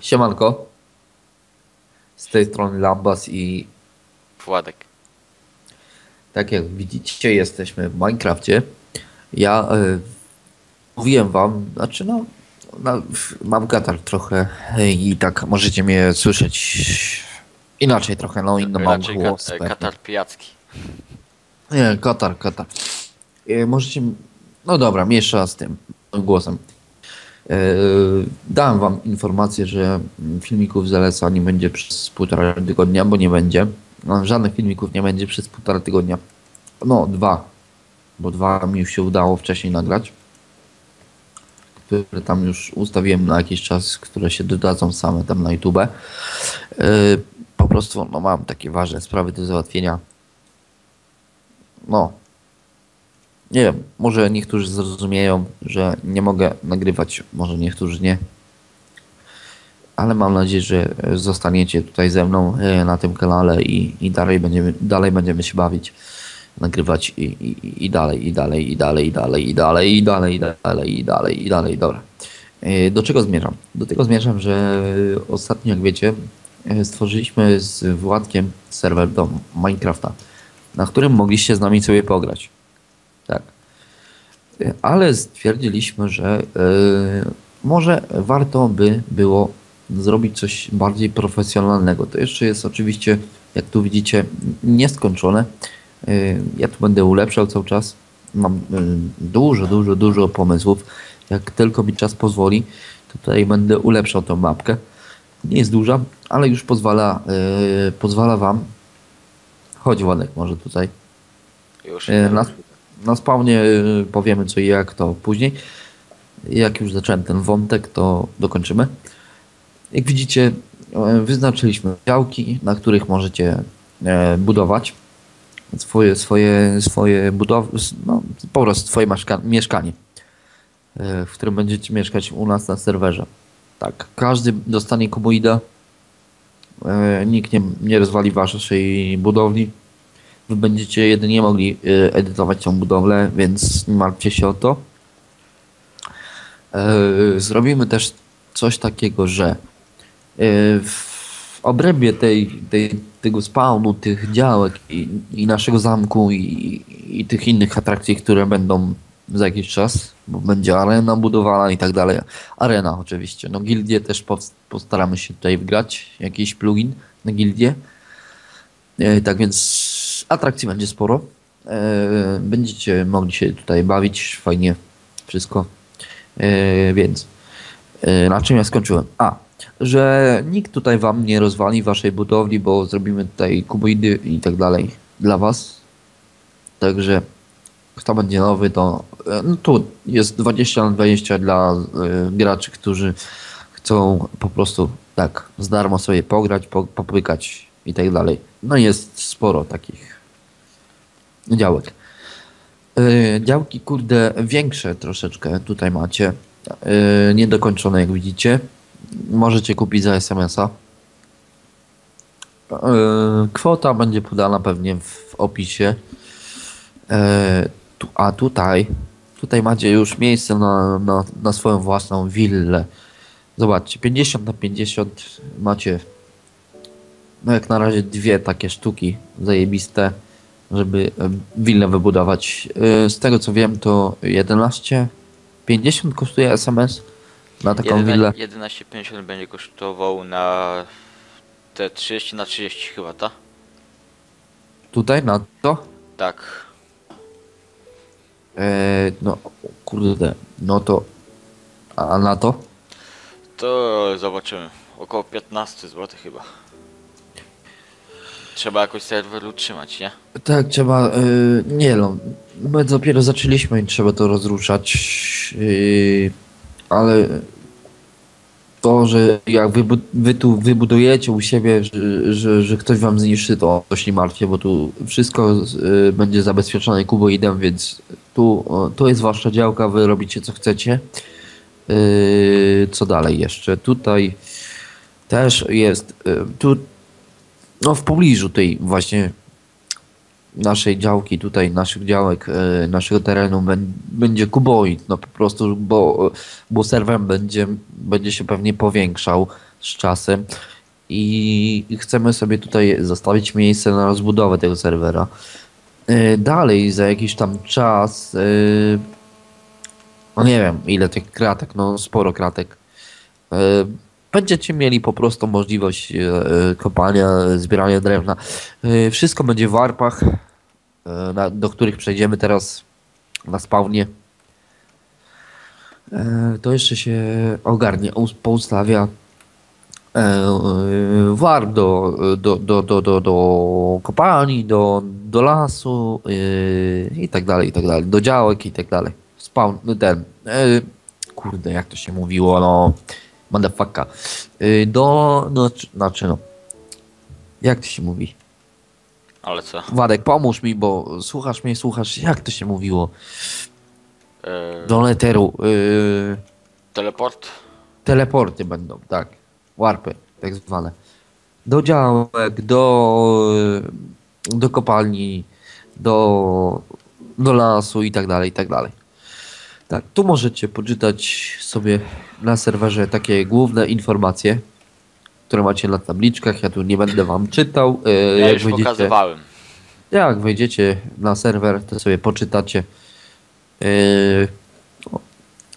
Siemanko. Z tej strony Lambas i Władek. tak jak widzicie jesteśmy w Minecrafcie. Ja y, mówiłem wam, znaczy no, no mam katar trochę i tak możecie mnie słyszeć inaczej trochę, no inny mam głos. kat, pewnie. katar pijacki. Nie, katar, katar. Y, możecie, no dobra, miesza z tym głosem. Yy, Dałem wam informację, że filmików z LSA nie będzie przez półtora tygodnia, bo nie będzie. No, żadnych filmików nie będzie przez półtora tygodnia. No, dwa. Bo dwa mi już się udało wcześniej nagrać. Które tam już ustawiłem na jakiś czas, które się dodadzą same tam na YouTube. Yy, po prostu no, mam takie ważne sprawy do załatwienia. No, nie wiem, może niektórzy zrozumieją, że nie mogę nagrywać, może niektórzy nie. Ale mam nadzieję, że zostaniecie tutaj ze mną e, na tym kanale i, i dalej, będziemy, dalej będziemy się bawić, nagrywać i, i, i dalej, i dalej, i dalej, i dalej, i dalej, i dalej, i dalej, i dalej, i dalej, dobra. E, Do czego zmierzam? Do tego zmierzam, że ostatnio, jak wiecie, e, stworzyliśmy z Władkiem serwer do Minecrafta, na którym mogliście z nami sobie pograć. Ale stwierdziliśmy, że y, może warto by było zrobić coś bardziej profesjonalnego. To jeszcze jest oczywiście, jak tu widzicie, nieskończone. Y, ja tu będę ulepszał cały czas. Mam y, dużo, dużo, dużo pomysłów. Jak tylko mi czas pozwoli, tutaj będę ulepszał tą mapkę. Nie jest duża, ale już pozwala, pozwala Wam. Chodź Ładek, może tutaj. Już. E, Na, na spawnie e, powiemy co i jak to później. Jak już zacząłem ten wątek, to dokończymy. Jak widzicie, wyznaczyliśmy działki, na których możecie e, budować swoje, swoje, swoje budowy, no, po prostu swoje mieszka- mieszkanie, e, w którym będziecie mieszkać u nas na serwerze. Tak, każdy dostanie komoida, e, nikt nie, nie rozwali waszej budowli. Wy będziecie jedynie mogli y, edytować tą budowlę, więc nie martwcie się o to. E, Zrobimy też coś takiego, że y, w obrębie tej, tej, tego spawnu, tych działek i, i naszego zamku i, i tych innych atrakcji, które będą za jakiś czas, bo będzie arena budowana i tak dalej. Arena oczywiście. No gildię też post- postaramy się tutaj wgrać, jakiś plugin na gildię. E, Tak więc atrakcji będzie sporo. E, Będziecie mogli się tutaj bawić, fajnie wszystko. E, Więc e, na czym ja skończyłem? A, że nikt tutaj wam nie rozwali waszej budowli, bo zrobimy tutaj kuboidy i tak dalej dla was. Także kto będzie nowy, to no tu jest 20 na 20 dla graczy, którzy chcą po prostu tak z darmo sobie pograć, po, popykać i tak dalej. No jest sporo takich działek. Yy, działki, kurde, większe troszeczkę tutaj macie. Yy, niedokończone, jak widzicie. Możecie kupić za SMS-a. Yy, kwota będzie podana pewnie w opisie. A tutaj, tutaj macie już miejsce na, na, na swoją własną willę. Zobaczcie, 50 na 50 macie no jak na razie dwie takie sztuki zajebiste, żeby e, willę wybudować. E, Z tego co wiem to 11,50 kosztuje SMS na taką willę. 11,50 będzie kosztował na te 30 na 30 chyba, ta? Tutaj na to? Tak. E, no kurde, no to a na to? To zobaczymy. Około 15 zł chyba. Trzeba jakoś serwer utrzymać, nie? Tak, trzeba. y, nie no. My dopiero zaczęliśmy i trzeba to rozruszać. y, ale to, że jak wy, wy tu wybudujecie u siebie, że, że, że ktoś wam zniszczy, to się nie martwcie, bo tu wszystko y, będzie zabezpieczone kuboidem, więc tu, tu jest wasza działka, wy robicie co chcecie. Co dalej jeszcze? Tutaj też jest. y, tu no w pobliżu tej właśnie naszej działki tutaj, naszych działek, e, naszego terenu bę- będzie kuboid, no po prostu, bo, bo serwer będzie, będzie się pewnie powiększał z czasem i chcemy sobie tutaj zostawić miejsce na rozbudowę tego serwera. E, Dalej, za jakiś tam czas, e, no nie wiem ile tych kratek, no sporo kratek, będziecie mieli po prostu możliwość e, e, kopania, zbierania drewna. E, Wszystko będzie w warpach, do których przejdziemy teraz na spawnie. To jeszcze się ogarnie, us- poustawia warp do, do, do, do, do, do kopalni, do, do lasu i tak dalej, i tak dalej, do działek i tak dalej. Spawn, ten, kurde, jak to się mówiło, no, motherfucka. E, Do, no, czy- znaczy no, jak to się mówi? Ale co? Władek, pomóż mi, bo słuchasz mnie, słuchasz, jak to się mówiło? E, Do neteru. Yy, teleport? teleporty będą, tak. Warpy, tak zwane. Do działek, do, yy, do kopalni, do, do lasu i tak dalej, i tak dalej. Tak, tu możecie poczytać sobie na serwerze takie główne informacje, które macie na tabliczkach. Ja tu nie będę wam czytał. Yy, Ja jak już wejdziecie- pokazywałem. jak wejdziecie na serwer, to sobie poczytacie. Yy,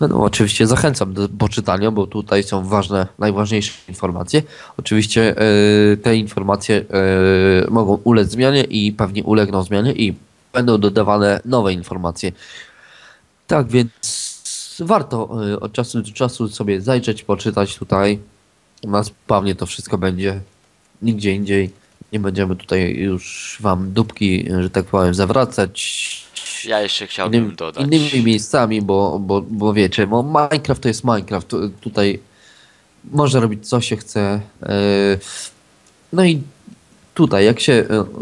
no, no, oczywiście zachęcam do poczytania, bo tutaj są ważne, najważniejsze informacje. Oczywiście yy, te informacje yy, mogą ulec zmianie i pewnie ulegną zmianie i będą dodawane nowe informacje. Tak więc warto yy, od czasu do czasu sobie zajrzeć, poczytać tutaj. Na spawnie to wszystko będzie nigdzie indziej. Nie będziemy tutaj już wam dupki, że tak powiem, zawracać Ja jeszcze chciałbym dodać. innymi miejscami, bo, bo, bo wiecie, bo Minecraft to jest Minecraft. Tu- Tutaj można robić co się chce. Yy, No i tutaj, jak się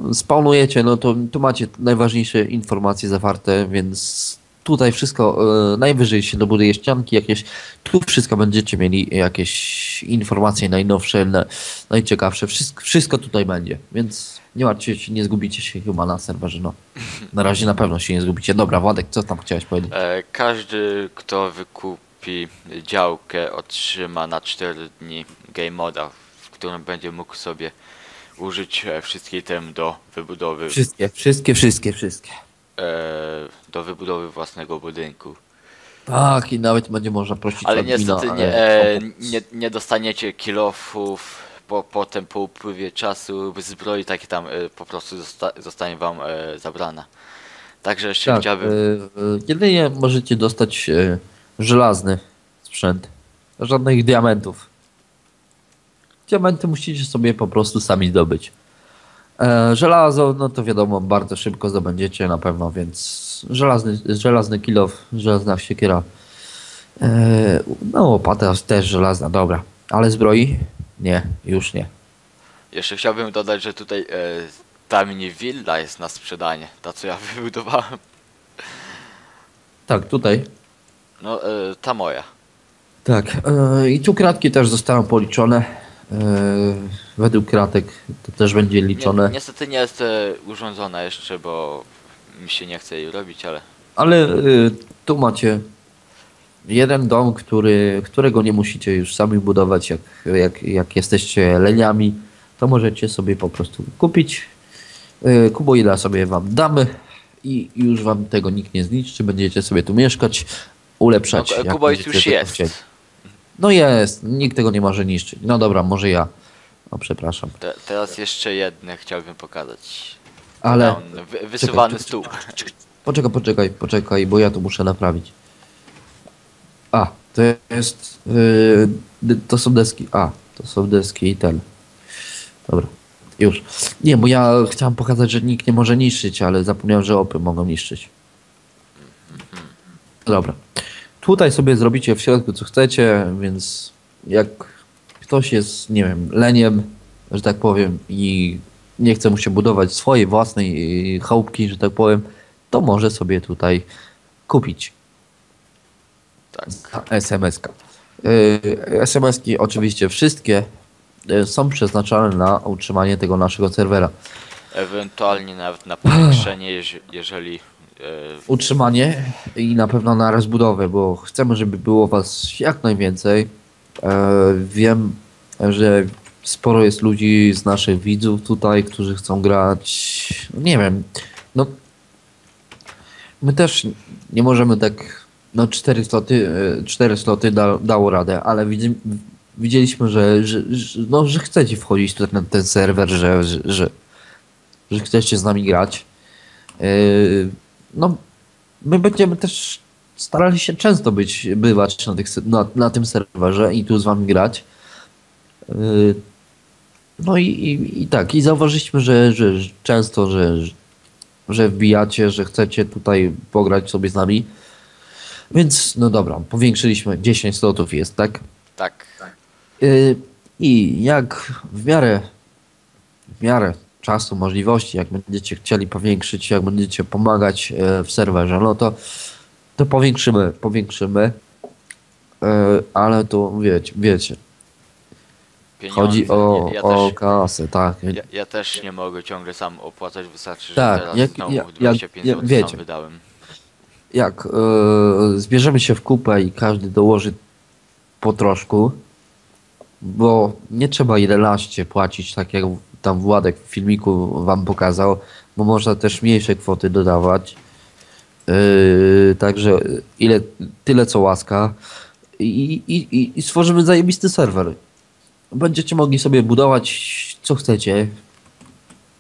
yy, spawnujecie, no to tu macie najważniejsze informacje zawarte, więc tutaj wszystko, yy, najwyżej się dobuduje ścianki jakieś, tu wszystko będziecie mieli jakieś informacje najnowsze, na- najciekawsze, wszystko, wszystko tutaj będzie, więc nie martwcie się, nie zgubicie się chyba na serwerze, no. Na razie na pewno się nie zgubicie. Dobra, Władek, co tam chciałeś powiedzieć? E, każdy, kto wykupi działkę, otrzyma na 4 dni game moda, w którym będzie mógł sobie użyć e, wszystkich tem do wybudowy Wszystkie, wszystkie, wszystkie, wszystkie. e, do wybudowy własnego budynku. Tak, i nawet będzie można prosić Ale admina, niestety nie, e, e, nie, nie dostaniecie kilofów, po, potem po upływie czasu zbroi takie tam e, po prostu zosta, zostanie wam e, zabrana. Także jeszcze Tak, chciałbym... jedynie możecie dostać żelazny sprzęt. Żadnych diamentów. Diamenty musicie sobie po prostu sami zdobyć. Żelazo, no to wiadomo, bardzo szybko zdobędziecie na pewno, więc żelazny, żelazny kilof, żelazna siekiera. E, no łopata też żelazna, dobra. Ale zbroi? Nie, już nie. Jeszcze chciałbym dodać, że tutaj e, ta mini willa jest na sprzedanie, ta co ja wybudowałem. Tak, tutaj. No, e, ta moja. Tak, e, i tu kratki też zostaną policzone. E, według kratek to też będzie liczone. niestety nie jest e, urządzona jeszcze, bo mi się nie chce jej robić, ale Ale e, tu macie jeden dom, który, którego nie musicie już sami budować. Jak, jak, jak jesteście leniami, to możecie sobie po prostu kupić. E, Kuboida sobie wam damy i już wam tego nikt nie zniszczy. Będziecie sobie tu mieszkać, ulepszać. no, Kuboid już jest. chcieli. No jest, nikt tego nie może niszczyć. No dobra, może ja. O, przepraszam. Te, teraz jeszcze jedne chciałbym pokazać. Ale Down, wy, wysuwany stół. poczekaj, poczekaj, poczekaj, bo ja to muszę naprawić. A, to jest. Yy, to są deski. A, to są deski i ten. Dobra, już. Nie, bo ja chciałem pokazać, że nikt nie może niszczyć, ale zapomniałem, że opy mogą niszczyć. Dobra. Tutaj sobie zrobicie w środku co chcecie, więc jak ktoś jest, nie wiem, leniem, że tak powiem, i nie chce mu się budować swojej własnej y, chałupki, że tak powiem, to może sobie tutaj kupić Tak. SMS-ka. Y, SMS-ki oczywiście wszystkie y, są przeznaczone na utrzymanie tego naszego serwera. Ewentualnie nawet na powiększenie, jeże- jeżeli e, utrzymanie i na pewno na rozbudowę, bo chcemy, żeby było was jak najwięcej. E, wiem, że sporo jest ludzi z naszych widzów tutaj, którzy chcą grać. Nie wiem, no my też nie możemy tak, no cztery sloty, e, cztery sloty da, dało radę, ale widzi, widzieliśmy, że, że, że, no, że chcecie wchodzić tutaj na ten serwer, że, że, że, że chcecie z nami grać. Yy, no, my będziemy też starali się często być, bywać na, tych, na, na tym serwerze i tu z wami grać. Yy, No i, i, i tak, i zauważyliśmy, że, że, często, że, że wbijacie, że chcecie tutaj pograć sobie z nami. Więc, no dobra, powiększyliśmy, 10 slotów jest, tak? tak, Yy, I jak w miarę, w miarę czasu, możliwości, jak będziecie chcieli powiększyć, jak będziecie pomagać e, w serwerze, no to, to powiększymy, powiększymy. E, Ale to wiecie, wiecie, pieniądze. chodzi o, ja, ja, o też, kasę, tak. ja, ja też nie mogę ciągle sam opłacać, wystarczy, że Tak, teraz jak- znowu jak- 25 jak- zł wiecie. sam wydałem. Jak e, zbierzemy się w kupę i każdy dołoży po troszku, bo nie trzeba 11 płacić, tak jak tam Władek w filmiku wam pokazał, bo można też mniejsze kwoty dodawać. Yy, także ile, tyle co łaska I, i, i, i stworzymy zajebisty serwer. Będziecie mogli sobie budować co chcecie.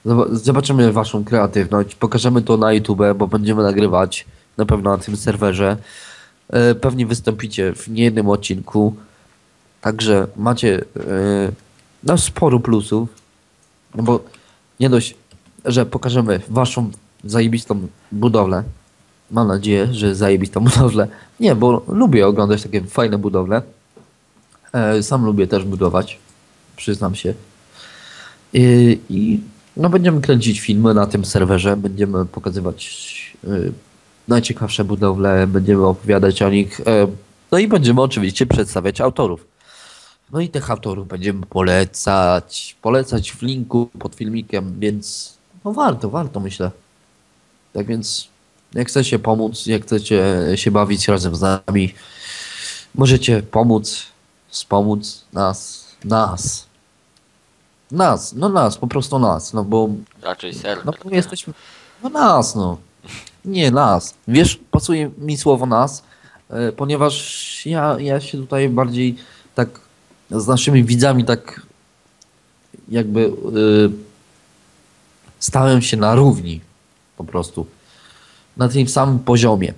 Zob- Zobaczymy waszą kreatywność, pokażemy to na YouTube, bo będziemy nagrywać na pewno na tym serwerze. E, Pewnie wystąpicie w niejednym odcinku. Także macie e, no, sporo plusów. No bo nie dość, że pokażemy waszą zajebistą budowlę. Mam nadzieję, że zajebistą budowlę. Nie, bo lubię oglądać takie fajne budowle. E, Sam lubię też budować. Przyznam się. I, I no będziemy kręcić filmy na tym serwerze, będziemy pokazywać y, najciekawsze budowle, będziemy opowiadać o nich, e, no i będziemy oczywiście przedstawiać autorów. No i tych autorów będziemy polecać, polecać w linku pod filmikiem, więc no warto, warto myślę. Tak więc jak chcecie pomóc, jak chcecie się bawić razem z nami, możecie pomóc, wspomóc nas, nas. Nas, no nas, po prostu nas, no bo Raczej serwer. no bo jesteśmy. No nas, no. Nie nas. Wiesz, pasuje mi słowo nas, e, ponieważ ja, ja się tutaj bardziej tak z naszymi widzami tak jakby y, stałem się na równi po prostu. Na tym samym poziomie.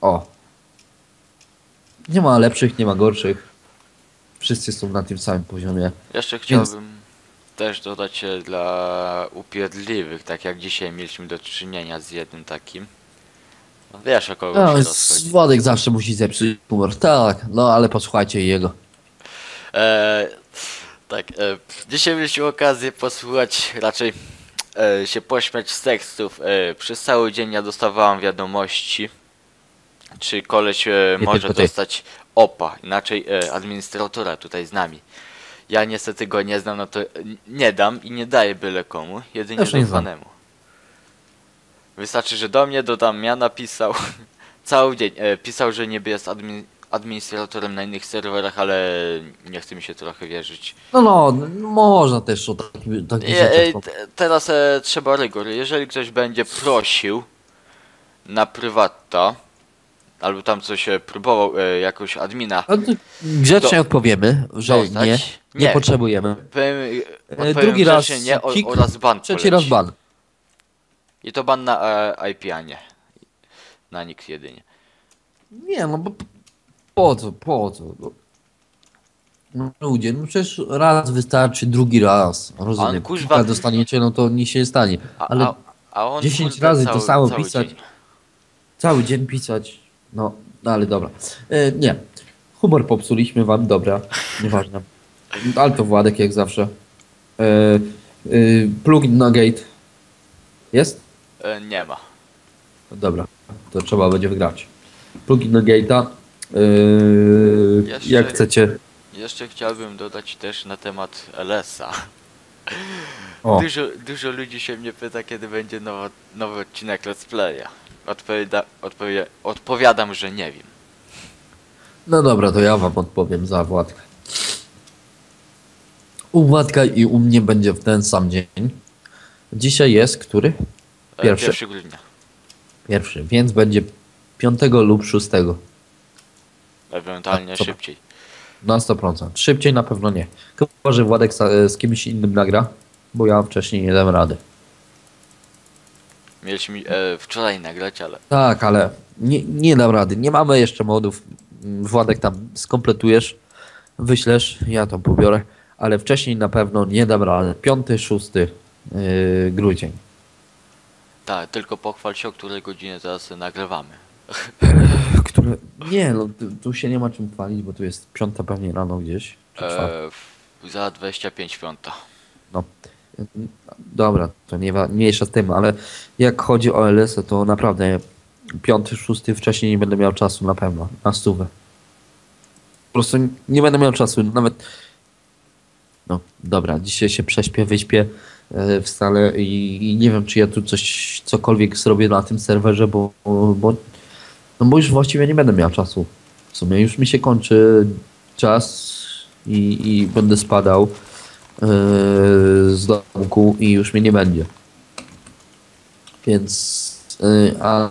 O. Nie ma lepszych, nie ma gorszych. Wszyscy są na tym samym poziomie. Jeszcze chciałbym też dodać e, dla upierdliwych, tak jak dzisiaj mieliśmy do czynienia z jednym takim. No, wiesz o kogo No, się. Władek zawsze musi zepsuć humor. Tak, no ale posłuchajcie jego. E, tak, e, dzisiaj mieliśmy okazję posłuchać, raczej e, się pośmiać z tekstów. E, przez cały dzień ja dostawałam wiadomości, czy koleś e, może dostać OPA, inaczej e, administratora tutaj z nami. Ja niestety go nie znam, no to n- nie dam i nie daję byle komu, jedynie Też nie znam. zaufanemu. Wystarczy, że do mnie dodam, ja napisał cały dzień. E, pisał, że niby jest admin, administratorem na innych serwerach, ale nie chce mi się trochę wierzyć. No, no, no można też o takim, takich E, rzeczach. e, te- teraz e, trzeba rygor. Jeżeli ktoś będzie prosił na prywata, albo tam coś e, próbował, e, jakoś admina No grzecznie do- odpowiemy, że nie, nie, nie. potrzebujemy. powiem, E, odpowiem drugi raz nie o, kick, oraz ban trzeci raz poleci. ban. I to ban na e, IP, a nie. Na nikt jedynie. Nie, no bo po co, po co? No, ludzie, no przecież raz wystarczy, drugi raz. Rozumiem. kuźwa- Kilka dostaniecie, no to nic się nie stanie. A, Ale a, a on 10 kurde, razy cały, to samo cały pisać. dzień. cały dzień pisać, no, no ale dobra. E, nie, humor popsuliśmy wam, dobra, nieważne. Ale to Władek jak zawsze. E, e, plugin na gate jest? E, nie ma. Dobra, to trzeba będzie wygrać. Plugin na gate'a. E, jak chcecie. Jeszcze chciałbym dodać też na temat LS-a. Dużo, dużo ludzi się mnie pyta, kiedy będzie nowo, nowy odcinek Let's Playa. Odpowiada, odpowie, odpowiadam, że nie wiem. no dobra, to ja wam odpowiem za Władka. U Władka i u mnie będzie w ten sam dzień. Dzisiaj jest który? E, Pierwszy? 1 grudnia. Pierwszy, więc będzie 5 lub 6. Ewentualnie A, co? szybciej. Na 100%. Szybciej na pewno nie. Chyba, że Władek z, z kimś innym nagra, bo ja wcześniej nie dam rady. Mieliśmy e, wczoraj nagrać, ale Tak, ale nie, nie dam rady. Nie mamy jeszcze modów. Władek tam skompletujesz, wyślesz, ja to pobiorę, ale wcześniej na pewno nie dam rady. 5, 6 yy, grudzień. tak, tylko pochwal się, o której godzinie teraz nagrywamy. Które... Nie, no tu, się nie ma czym chwalić, bo tu jest piąta pewnie rano gdzieś. Czy. E, za 25 piąta. No. Dobra, to nie mniejsza z tym, ale jak chodzi o LS, to naprawdę piąty, szósty wcześniej nie będę miał czasu na pewno, na stówę. Po prostu nie będę miał czasu, nawet no dobra, dzisiaj się prześpię, wyśpię, e, wstanę i, i nie wiem, czy ja tu coś, cokolwiek zrobię na tym serwerze, bo, bo, no bo już właściwie nie będę miał czasu. W sumie już mi się kończy czas i, i będę spadał z domku i już mnie nie będzie. Więc e, a,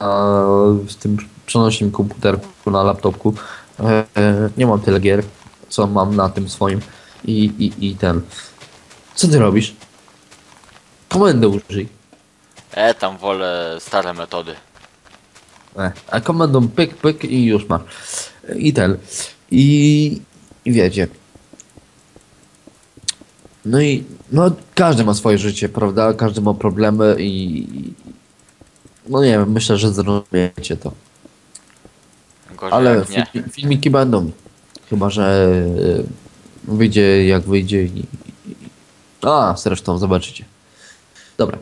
w tym przenośnym komputerku na laptopku e, nie mam tyle gier, co mam na tym swoim i, i, i ten. Co ty robisz? Komendę użyj. E, tam wolę stare metody. E, a komendą pyk, pyk i już masz. I ten. I, i wiecie. No i no, każdy ma swoje życie, prawda? Każdy ma problemy i no nie wiem, myślę, że zrozumiecie to. Gorzej Ale nie. fi- filmiki będą. Chyba, że e, wyjdzie jak wyjdzie i. A, zresztą zobaczycie. Dobra.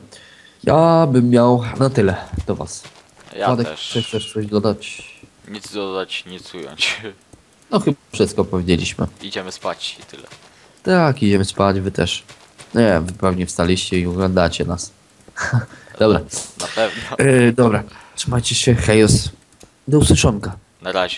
Ja bym miał na tyle do was. Ja Władek, też. Chcesz też coś dodać? Nic dodać, nic ująć. No chyba wszystko powiedzieliśmy. Idziemy spać i tyle. Tak, idziemy spać, wy też. Nie, wy pewnie wstaliście i oglądacie nas. dobra. Na pewno. Yy, dobra. Trzymajcie się, hejos. Do usłyszonka. Na razie.